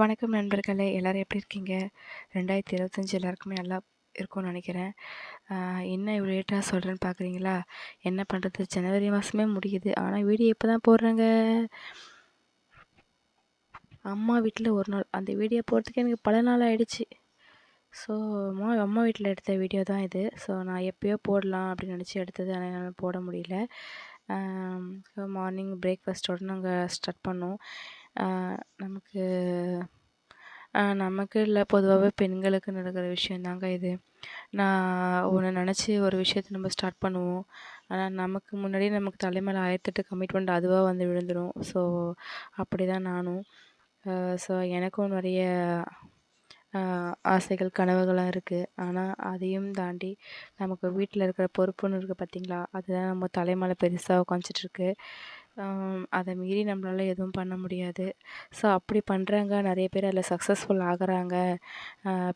வணக்கம் நண்பர்களே. எல்லோரும் எப்படி இருக்கீங்க? ரெண்டாயிரத்தி இருபத்தஞ்சி எல்லாருக்குமே நல்லா இருக்கும்னு நினைக்கிறேன். என்ன இவ்வளோ லேட்டாக சொல்கிறேன்னு பார்க்குறீங்களா என்ன பண்ணுறது ஜனவரி மாதமே முடியுது. ஆனால் வீடியோ இப்போ தான் போடுறேங்க? அம்மா வீட்டில் ஒரு நாள். அந்த வீடியோ போடுறதுக்கு எனக்கு பல நாள் ஆகிடுச்சு ஸோ அம்மா அம்மா வீட்டில் எடுத்த வீடியோ தான் இது. ஸோ நான் எப்போயோ போடலாம் அப்படின்னு நினச்சி எடுத்தது. ஆனால் என்னால் போட முடியல. மார்னிங் பிரேக்ஃபாஸ்ட்டோடு நாங்கள் ஸ்டார்ட் பண்ணோம். நமக்கு நமக்கு இல்லை பொதுவாகவே பெண்களுக்கு நடக்கிற விஷயந்தாங்க இது. நான் ஒன்று நினச்சி ஒரு விஷயத்த நம்ம ஸ்டார்ட் பண்ணுவோம். ஆனால் நமக்கு முன்னாடியே நமக்கு தலை மேலே ஆயிரத்தெட்டு கமிட்மெண்ட் அதுவாக வந்து விழுந்துடும் ஸோ அப்படி தான் நானும் ஸோ எனக்கும் நிறைய ஆசைகள் கனவுகள்லாம் இருக்குது ஆனால் அதையும் தாண்டி நமக்கு வீட்டில் இருக்கிற பொறுப்புன்னு இருக்குது பார்த்திங்களா அதுதான் நம்ம தலை மேலே பெருசாக உக்காந்துட்ருக்கு அதை மீறி நம்மளால எதுவும் பண்ண முடியாது. ஸோ அப்படி பண்ணுறாங்க நிறைய பேர் அதில் சக்ஸஸ்ஃபுல் ஆகுறாங்க.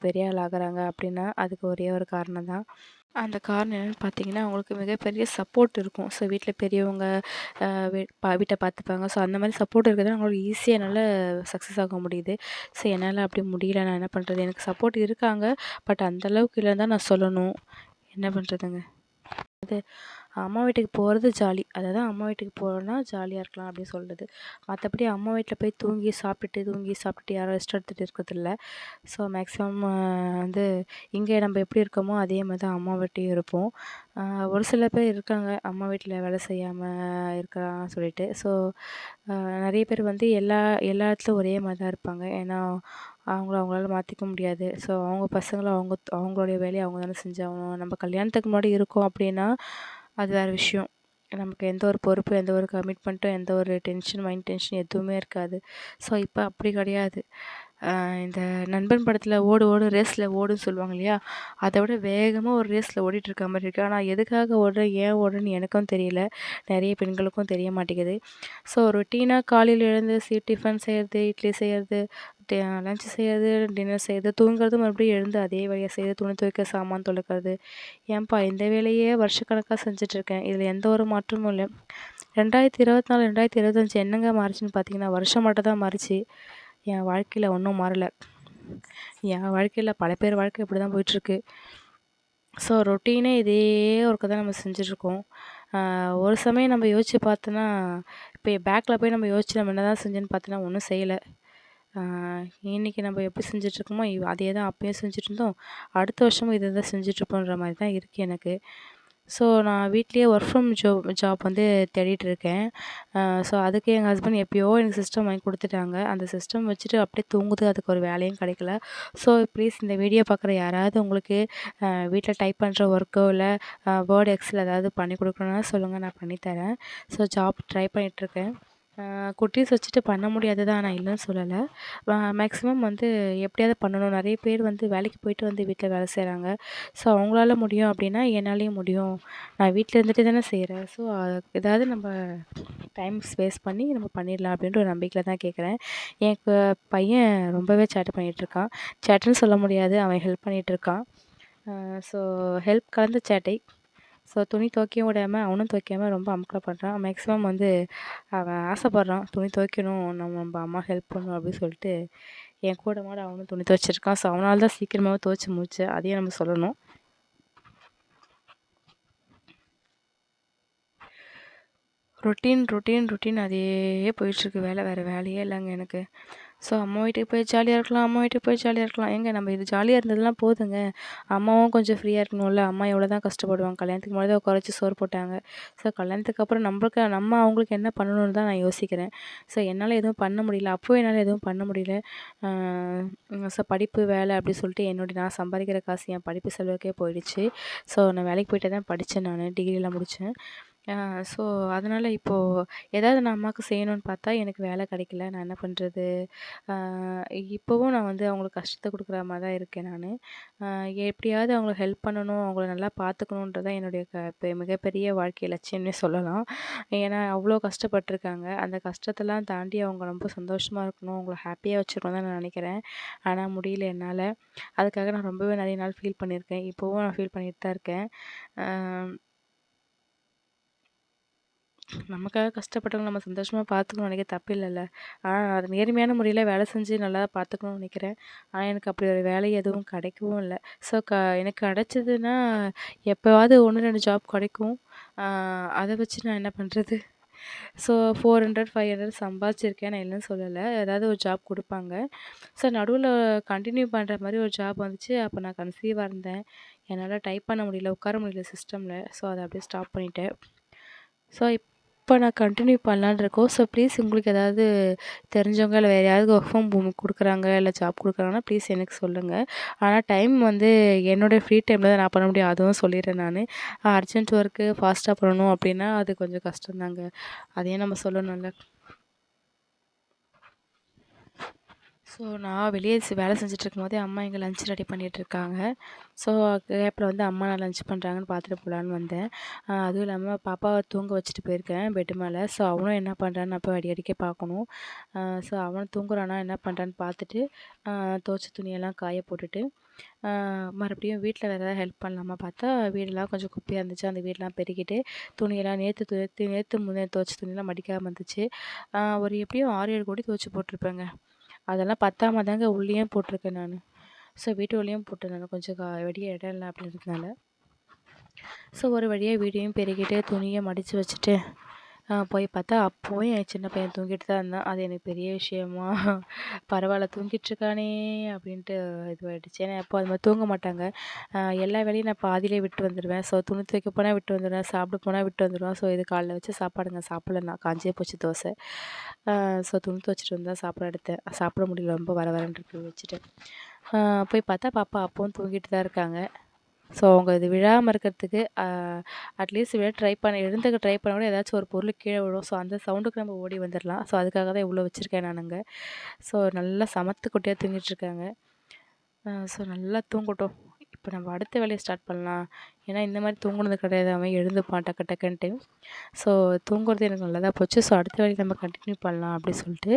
பெரிய ஆள் ஆகுறாங்க அப்படின்னா அதுக்கு ஒரே ஒரு காரணம் தான். அந்த காரணம் என்னென்னு பார்த்தீங்கன்னா அவங்களுக்கு மிகப்பெரிய சப்போர்ட் இருக்கும். ஸோ வீட்டில் பெரியவங்க வீட்டை பார்த்துப்பாங்க. ஸோ அந்த மாதிரி சப்போர்ட் இருக்கிறது அவங்களுக்கு ஈஸியாக என்னால் சக்ஸஸ் ஆக முடியுது. ஸோ என்னால் அப்படி முடியல. நான் என்ன பண்ணுறது எனக்கு சப்போர்ட் இருக்காங்க. பட் அந்தளவுக்கு இல்லைன்னு தான் நான் சொல்லணும். என்ன பண்ணுறதுங்க அது அம்மா வீட்டுக்கு போகிறது ஜாலி. அதாவது அம்மா வீட்டுக்கு போகிறோன்னா ஜாலியாக இருக்கலாம் அப்படின்னு சொல்கிறது மற்றபடி அம்மா வீட்டில் போய் தூங்கி சாப்பிட்டுட்டு தூங்கி சாப்பிட்டுட்டு யாரும் ரெஸ்ட் எடுத்துகிட்டு இருக்கிறதில்ல. ஸோ மேக்ஸிமம் வந்து இங்கே நம்ம எப்படி இருக்கோமோ அதே மாதிரி தான் அம்மா வீட்டையும் இருப்போம். ஒரு சில பேர் இருக்காங்க அம்மா வீட்டில் வேலை செய்யாமல் இருக்கிறான்னு சொல்லிட்டு. ஸோ நிறைய பேர் வந்து எல்லா எல்லா இடத்துலையும் ஒரே மாதிரி தான் இருப்பாங்க. ஏன்னா அவங்கள அவங்களால மாற்றிக்க முடியாது. ஸோ அவங்க பசங்களை அவங்க அவங்களுடைய வேலையை அவங்க தானே செஞ்சாகணும். நம்ம கல்யாணத்துக்கு முன்னாடி இருக்கோம் அப்படின்னா அது வேறு விஷயம். நமக்கு எந்த ஒரு பொறுப்பு எந்த ஒரு கமிட்மெண்ட்டும் எந்த ஒரு டென்ஷன் மைண்ட் டென்ஷன் எதுவுமே இருக்காது. ஸோ இப்போ அப்படி கிடையாது. இந்த நண்பன் படத்தில் ஓடு ஓடு ரேஸில் ஓடுன்னு சொல்லுவாங்க இல்லையா? அதை விட வேகமாக ஒரு ரேஸில் ஓடிட்டுருக்க மாதிரி இருக்குது ஆனால் எதுக்காக ஓடுறேன் ஏன் ஓடுறேன்னு எனக்கும் தெரியல. நிறைய பெண்களுக்கும் தெரிய மாட்டேங்குது. ஸோ ரொட்டீனாக காலையில் எழுந்து சீ டிஃபன் செய்கிறது இட்லி செய்கிறது லன்ச் செய்கிறது டின்னர் செய்கிறது தூங்குறது மறுபடியும் எழுந்து அதே வழியாக செய்கிறது துணி துவைக்க சாமான் தொலைக்கிறது ஏன்பா இந்த வேலையே வருஷக்கணக்காக செஞ்சிட்ருக்கேன் இதில் எந்த ஒரு மாற்றமும் இல்லை. ரெண்டாயிரத்தி இருபத்தி நாலு ரெண்டாயிரத்தி இருபத்தஞ்சி என்னங்க மாறிச்சுன்னு பார்த்தீங்கன்னா வருஷம் மட்டும் தான் மாறிச்சு. என் வாழ்க்கையில் ஒன்றும் மாறலை. என் வாழ்க்கையில் பல பேர் வாழ்க்கை இப்படி தான் போயிட்டுருக்கு ஸோ ரொட்டீனே இதே ஒர்க்கை தான் நம்ம செஞ்சிட்ருக்கோம் ஒரு சமயம் நம்ம யோசித்து பார்த்தோன்னா இப்போ பேக்கில் போய் நம்ம யோசிச்சு நம்ம என்ன தான் செஞ்சேன்னு பார்த்தோன்னா ஒன்றும் செய்யலை. இன்றைக்கி நம்ம எப்படி செஞ்சிட்ருக்கோமோ அதே தான் அப்போயும் செஞ்சிட்ருந்தோம். அடுத்த வருஷமும் இதை தான் செஞ்சிட்ருப்போன்ற மாதிரி தான் இருக்குது எனக்கு. ஸோ நான் வீட்லேயே ஒர்க் ஃப்ரம் ஜாப் ஜாப் வந்து தேடிட்டுருக்கேன் ஸோ அதுக்கு எங்கள் ஹஸ்பண்ட் எப்போயோ எனக்கு சிஸ்டம் வாங்கி கொடுத்துட்டாங்க. அந்த சிஸ்டம் வச்சுட்டு அப்படியே தூங்குது. அதுக்கு ஒரு வேலையும் கிடைக்கல. ஸோ ப்ளீஸ் இந்த வீடியோ பார்க்குற யாராவது உங்களுக்கு வீட்டில் டைப் பண்ணுற ஒர்க்கோ இல்லை வேர்ட் எக்ஸில் ஏதாவது பண்ணி கொடுக்கணுன்னா சொல்லுங்கள் நான் பண்ணித்தரேன். ஸோ ஜாப் ட்ரை பண்ணிகிட்ருக்கேன் குட்டீஸ் வச்சுட்டு பண்ண முடியாது தான் நான் இல்லைன்னு சொல்லலை. மேக்ஸிமம் வந்து எப்படியாவது பண்ணணும். நிறைய பேர் வந்து வேலைக்கு போயிட்டு வந்து வீட்டில் வேலை செய்கிறாங்க ஸோ அவங்களால முடியும் அப்படின்னா என்னாலேயும் முடியும். நான் வீட்டில் இருந்துட்டு தானே செய்கிறேன் ஸோ ஏதாவது நம்ம டைம் ஸ்பேஸ் பண்ணி நம்ம பண்ணிடலாம் அப்படின்ற ஒரு நம்பிக்கையில் தான் கேட்குறேன் எனக்கு பையன் ரொம்பவே சேட்டை பண்ணிகிட்ருக்கான் சேட்டைன்னு சொல்ல முடியாது. அவன் ஹெல்ப் பண்ணிகிட்ருக்கான் ஸோ ஹெல்ப் கலந்த சேட்டை ஸோ துணி துவைக்கவும் விடாமல் அவனும் துவைக்காமல் ரொம்ப அமக்கலம் பண்ணுறான் மேக்ஸிமம் வந்து அவன் ஆசைப்பட்றான் துணி துவைக்கணும் நம்ம நம்ம அம்மா ஹெல்ப் பண்ணணும் அப்படின்னு சொல்லிட்டு என் கூட மாட அவனும் துணி துவைச்சிருக்கான். ஸோ அவனால் தான் சீக்கிரமாகவே துவைச்சி முடிச்சு அதையும் நம்ம சொல்லணும். ரொட்டீன் ரொட்டீன் ரொட்டீன் அதே போயிட்டுருக்கு வேலை வேறு வேலையே இல்லைங்க எனக்கு. ஸோ அம்மா வீட்டுக்கு போய் ஜாலியாக இருக்கலாம் அம்மா வீட்டுக்கு போய் ஜாலியாக இருக்கலாம். எங்கே நம்ம இது ஜாலியாக இருந்ததுலாம் போதுங்க. அம்மாவும் கொஞ்சம் ஃப்ரீயாக இருக்கணும்ல. அம்மா எவ்வளோ தான் கஷ்டப்படுவாங்க. கல்யாணத்துக்கு முன்னாடி தான் உட்கார சோறு போட்டாங்க. ஸோ கல்யாணத்துக்கு அப்புறம் நம்மளுக்கு நம்ம அவங்களுக்கு என்ன பண்ணணும்னு தான் நான் யோசிக்கிறேன். ஸோ என்னால் எதுவும் பண்ண முடியல. அப்போது என்னால் எதுவும் பண்ண முடியல. ஸோ படிப்பு வேலை அப்படி சொல்லிட்டு என்னுடைய நான் சம்பாதிக்கிற காசு என் படிப்பு செலவுக்கே போயிடுச்சு. ஸோ நான் வேலைக்கு போயிட்டு தான் படித்தேன் நான் டிகிரியெலாம் முடித்தேன் ஸோ அதனால் இப்போது ஏதாவது நான் அம்மாவுக்கு செய்யணும்னு பார்த்தா எனக்கு வேலை கிடைக்கல. நான் என்ன பண்ணுறது இப்போவும் நான் வந்து அவங்களுக்கு கஷ்டத்தை கொடுக்குற மாதிரி தான் இருக்கேன் நான். எப்படியாவது அவங்களுக்கு ஹெல்ப் பண்ணணும் அவங்கள நல்லா பார்த்துக்கணுன்றது தான் என்னுடைய க மிகப்பெரிய வாழ்க்கை லட்சியம்னே சொல்லலாம். ஏன்னா அவ்வளோ கஷ்டப்பட்டிருக்காங்க. அந்த கஷ்டத்தெல்லாம் தாண்டி அவங்க ரொம்ப சந்தோஷமாக இருக்கணும் அவங்கள ஹாப்பியாக வச்சுருக்கணும் தான் நான் நினைக்கிறேன். ஆனால் முடியல என்னால். அதுக்காக நான் ரொம்பவே நிறைய நாள் ஃபீல் பண்ணியிருக்கேன். இப்போவும் நான் ஃபீல் பண்ணிட்டு தான் இருக்கேன் நமக்காக கஷ்டப்பட்டவங்க நம்ம சந்தோஷமாக பார்த்துக்கணும்னு நினைக்க தப்பு இல்லைல்ல. ஆனால் அது நேர்மையான முறையில் வேலை செஞ்சு நல்லா பார்த்துக்கணும்னு நினைக்கிறேன். ஆனால் எனக்கு அப்படி ஒரு வேலை எதுவும் கிடைக்கவும் இல்லை. ஸோ க எனக்கு கிடச்சதுன்னா எப்போவாவது ஒன்று ரெண்டு ஜாப் கிடைக்கும். அதை வச்சு நான் என்ன பண்ணுறது so four hundred five hundred சம்பாதிச்சிருக்கேன். நான் இல்லைன்னு சொல்லலை. ஏதாவது ஒரு ஜாப் கொடுப்பாங்க. ஸோ நடுவில் கண்டினியூ பண்ணுற மாதிரி ஒரு ஜாப் வந்துச்சு. அப்போ நான் கன்சீவாக இருந்தேன். என்னால் டைப் பண்ண முடியல உட்கார முடியல சிஸ்டமில் ஸோ அதை அப்படியே ஸ்டாப் பண்ணிட்டேன். ஸோ இப்போ நான் கண்டினியூ பண்ணலான்னு இருக்கோம். ஸோ ப்ளீஸ் உங்களுக்கு ஏதாவது தெரிஞ்சவங்க இல்லை வேறு யாராவது ஒர்க் ஃப்ரம் ஹோம் கொடுக்குறாங்க இல்லை ஜாப் கொடுக்குறாங்கன்னா ப்ளீஸ் எனக்கு சொல்லுங்கள் ஆனால் டைம் வந்து என்னோடய ஃப்ரீ டைமில் தான் நான் பண்ண முடியும். அதுவும் சொல்லிடுறேன் நான். அர்ஜென்ட் ஒர்க்கு ஃபாஸ்ட்டாக பண்ணணும் அப்படின்னா அது கொஞ்சம் கஷ்டம்தாங்க. அதையும் நம்ம சொல்லணும்ல. ஸோ நான் வெளியே வேலை செஞ்சுட்டு போதே அம்மா இங்கே லஞ்ச் ரெடி பண்ணிகிட்ருக்காங்க ஸோ கேப்பில் வந்து அம்மா நான் லஞ்ச் பண்ணுறாங்கன்னு பார்த்துட்டு போகலான்னு வந்தேன். அதுவும் இல்லாமல் பாப்பாவை தூங்க வச்சுட்டு போயிருக்கேன் பெட்டு மேலே. ஸோ அவனும் என்ன பண்ணுறான்னு அப்போ அடி அடிக்க பார்க்கணும் ஸோ அவன் தூங்குறானா என்ன பண்ணுறான்னு பார்த்துட்டு துவச்ச துணியெல்லாம் காய போட்டுட்டு மறுபடியும் வீட்டில் வேறு ஏதாவது ஹெல்ப் பண்ணலாமா பார்த்தா வீடெல்லாம் கொஞ்சம் குப்பையாக இருந்துச்சு. அந்த வீடெலாம் பெருக்கிட்டு துணியெல்லாம் நேற்று நேற்று நேற்று முன்னே துவைச்ச துணியெல்லாம் மடிக்காமல் இருந்துச்சு. ஒரு எப்படியும் ஆறு ஏழு கோடி துவச்சி போட்டிருப்பேங்க. அதெல்லாம் பத்தாம தாங்க உள்ளேயும் போட்டிருக்கேன் நான். ஸோ வீட்டு உள்ளேயும் போட்டேன் நான். கொஞ்சம் கா வெளியே இடம் இல்லை அப்படின்றதுனால. ஸோ ஒரு வழியாக வீடையும் பெருக்கிட்டு துணியை மடித்து வச்சுட்டு போய் பார்த்தா அப்போவும் என் சின்ன பையன் தூங்கிட்டு தான் இருந்தான். அது எனக்கு பெரிய விஷயமா? பரவாயில்ல தூங்கிட்டுருக்கானே அப்படின்ட்டு இதுவாகிடுச்சு ஏன்னா எப்போ அது மாதிரி தூங்க மாட்டாங்க. எல்லா வேலையும் நான் பாதியிலே விட்டு வந்துடுவேன் ஸோ துணி துவைக்க போனால் விட்டு வந்துடுவேன் சாப்பிட போனால் விட்டு வந்துடுவேன் ஸோ இது காலைல வச்சு சாப்பாடுங்க. சாப்பிடல காஞ்சே போச்சு தோசை. ஸோ துணி துவைச்சிட்டு வந்தால் சாப்பிட எடுத்தேன். சாப்பிட முடியல. ரொம்ப வர வரன்ட்டு வச்சுட்டேன் போய் பார்த்தா பாப்பா அப்பவும் தூங்கிட்டு தான் இருக்காங்க. ஸோ அவங்க இது விழாமல் இருக்கிறதுக்கு அட்லீஸ்ட் விழ ட்ரை பண்ண எழுந்துக்க ட்ரை பண்ண கூட ஏதாச்சும் ஒரு பொருள் கீழே விழும். ஸோ அந்த சவுண்டுக்கு நம்ம ஓடி வந்துடலாம் ஸோ அதுக்காக தான் இவ்வளோ வச்சுருக்கேன் நானுங்க. ஸோ நல்லா சமத்து குட்டியாக தூங்கிட்டுருக்காங்க ஸோ நல்லா தூங்கட்டும். இப்போ நம்ம அடுத்த வேலையை ஸ்டார்ட் பண்ணலாம். ஏன்னா இந்த மாதிரி தூங்குனது கிடையாது. அவன் எழுந்துப்பான் டக்கு டக்குன்ட்டு. ஸோ தூங்குறது எனக்கு நல்லதாக போச்சு. ஸோ அடுத்த வேலையை நம்ம கண்டினியூ பண்ணலாம் அப்படி சொல்லிட்டு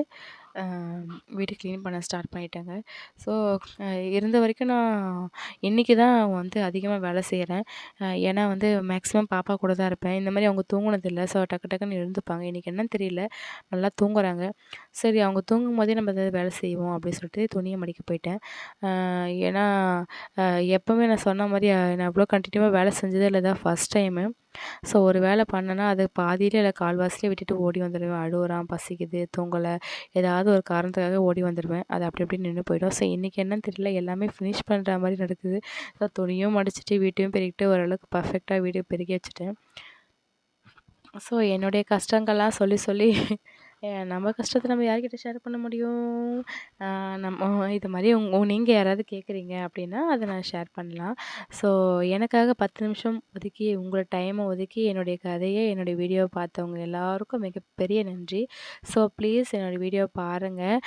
வீடு க்ளீன் பண்ண ஸ்டார்ட் பண்ணிட்டேங்க. ஸோ இருந்த வரைக்கும் நான் இன்றைக்கி தான் வந்து அதிகமாக வேலை செய்கிறேன் ஏன்னா வந்து மேக்ஸிமம் பாப்பா கூட தான் இருப்பேன். இந்த மாதிரி அவங்க தூங்கினதில்லை ஸோ டக்கு டக்குன்னு எழுந்துப்பாங்க. இன்றைக்கி என்னன்னு தெரியல. நல்லா தூங்குறாங்க. சரி அவங்க தூங்கும் போதே நம்ம ஏதாவது வேலை செய்வோம் அப்படின்னு சொல்லிட்டு துணியை மடிக்க போயிட்டேன். ஏன்னா எப்போவுமே நான் சொன்ன மாதிரி நான் அவ்வளோ கண்டினியூவாக வேலை செஞ்சதே இல்லை. தான் ஃபஸ்ட் டைமு ஸோ ஒரு வேலை பண்ணேன்னா அது பாதியிலே இல்லை கால்வாசிலே விட்டுட்டு ஓடி வந்துடுவேன் அழுவுறான் பசிக்குது தூங்கலை. ஏதாவது ஒரு காரணத்துக்காக ஓடி வந்துடுவேன் அது அப்படி அப்படி நின்று போயிடும். ஸோ இன்றைக்கி என்னன்னு தெரியல. எல்லாமே ஃபினிஷ் பண்ணுற மாதிரி நடக்குது. ஸோ துணியும் மடிச்சிட்டு வீட்டையும் பெருக்கிட்டு ஓரளவுக்கு பர்ஃபெக்டாக வீடு பெருக்கி வச்சுட்டேன். ஸோ என்னுடைய கஷ்டங்கள்லாம் சொல்லி சொல்லி நம்ம கஷ்டத்தை நம்ம யார்கிட்ட ஷேர் பண்ண முடியும்? நம்ம இது மாதிரி உங்க நீங்கள் யாராவது கேட்குறீங்க அப்படின்னா அதை நான் ஷேர் பண்ணலாம். ஸோ எனக்காக பத்து நிமிஷம் ஒதுக்கி உங்களோட டைமை ஒதுக்கி என்னுடைய கதையை என்னுடைய வீடியோவை பார்த்தவங்க எல்லாருக்கும் மிகப்பெரிய நன்றி. ஸோ ப்ளீஸ் என்னோடய வீடியோ பாருங்கள்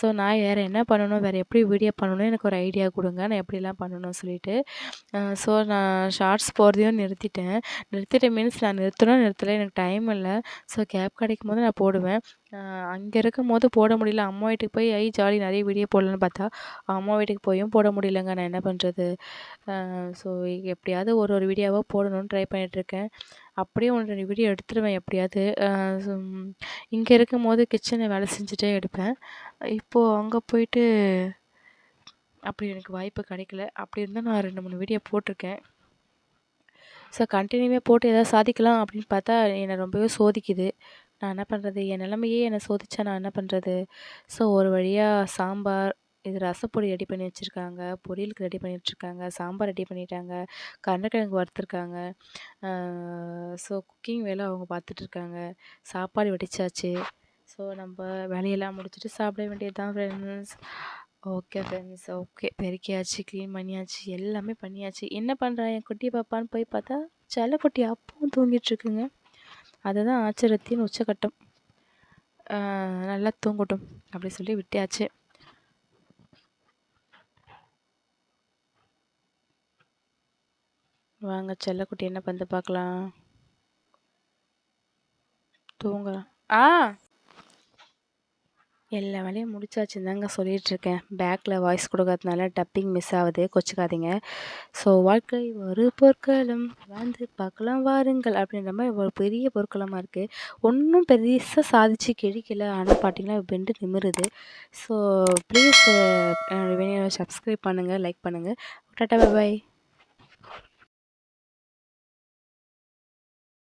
ஸோ நான் வேறு என்ன பண்ணணும்? வேறு எப்படி வீடியோ பண்ணணும்? எனக்கு ஒரு ஐடியா கொடுங்க. நான் எப்படிலாம் பண்ணணும்னு சொல்லிட்டு. ஸோ நான் ஷார்ட்ஸ் போகிறதையும் நிறுத்திட்டேன். நிறுத்திட்டேன் மீன்ஸ் நான் நிறுத்தணும் நிறுத்தலை. எனக்கு டைம் இல்லை. ஸோ கேப் கிடைக்கும் போது நான் போடுவேன். அங்கே இருக்கும்போது போட முடியல. அம்மா வீட்டுக்கு போய் ஐ ஜாலி நிறைய வீடியோ போடலான்னு பார்த்தா அம்மா வீட்டுக்கு போயும் போட முடியலங்க. நான் என்ன பண்ணுறது ஸோ எப்படியாவது ஒரு ஒரு வீடியோவாக போடணும்னு ட்ரை பண்ணிகிட்ருக்கேன் அப்படியே ஒன்று ரெண்டு வீடியோ எடுத்துருவேன் எப்படியாவது. இங்கே இருக்கும்போது கிச்சனை வேலை செஞ்சுட்டே எடுப்பேன். இப்போது அங்கே போயிட்டு அப்படி எனக்கு வாய்ப்பு கிடைக்கல. அப்படி இருந்தால் நான் ரெண்டு மூணு வீடியோ போட்டிருக்கேன். ஸோ கண்டினியூவாக போட்டு எதாவது சாதிக்கலாம் அப்படின்னு பார்த்தா என்னை ரொம்பவே சோதிக்குது. நான் என்ன பண்ணுறது என் நிலமையே என்னை சோதிச்சா நான் என்ன பண்ணுறது ஸோ ஒரு வழியாக சாம்பார் இது ரசப்பொடி ரெடி பண்ணி வச்சுருக்காங்க. பொரியலுக்கு ரெடி பண்ணிகிட்ருக்காங்க சாம்பார் ரெடி பண்ணிட்டாங்க. கருணக்கிழங்கு வறுத்துருக்காங்க. ஸோ குக்கிங் வேலை அவங்க பார்த்துட்ருக்காங்க சாப்பாடு வெடிச்சாச்சு. ஸோ நம்ம வேலையெல்லாம் முடிச்சுட்டு சாப்பிட வேண்டியது தான் ஃப்ரெண்ட்ஸ் ஓகே ஃப்ரெண்ட்ஸ் ஓகே பெருக்கியாச்சு க்ளீன் பண்ணியாச்சு. எல்லாமே பண்ணியாச்சு. என்ன பண்ணுறான் என் குட்டி பாப்பான்னு போய் பார்த்தா செல்லக்குட்டி அப்பவும் தூங்கிட்டுருக்குங்க அதுதான் ஆச்சரியத்தின் உச்சக்கட்டம் நல்லா தூங்கட்டும் அப்படி சொல்லி விட்டியாச்சு. வாங்க செல்லக்குட்டி என்ன பந்து பார்க்கலாம்? தூங்குறான் ஆ எல்லா வேலையும் முடிச்சாச்சுன்னு தாங்க சொல்லிகிட்ருக்கேன் பேக்கில் வாய்ஸ் கொடுக்கறதுனால டப்பிங் மிஸ் ஆகுது. கொச்சிக்காதீங்க. ஸோ வாழ்க்கை ஒரு பொருட்களும் வாழ்ந்து பார்க்கலாம் வாருங்கள் அப்படின்ற மாதிரி ஒரு பெரிய பொருட்களமாக இருக்குது ஒன்றும் பெருசாக சாதிச்சு கிழிக்கல. ஆனால் பார்த்தீங்கன்னா பெண்டு நிமிருது. ஸோ ப்ளீஸ் என்னோடய வீடியோவை சப்ஸ்கிரைப் பண்ணுங்கள் லைக் பண்ணுங்கள் டாட்டா பாய்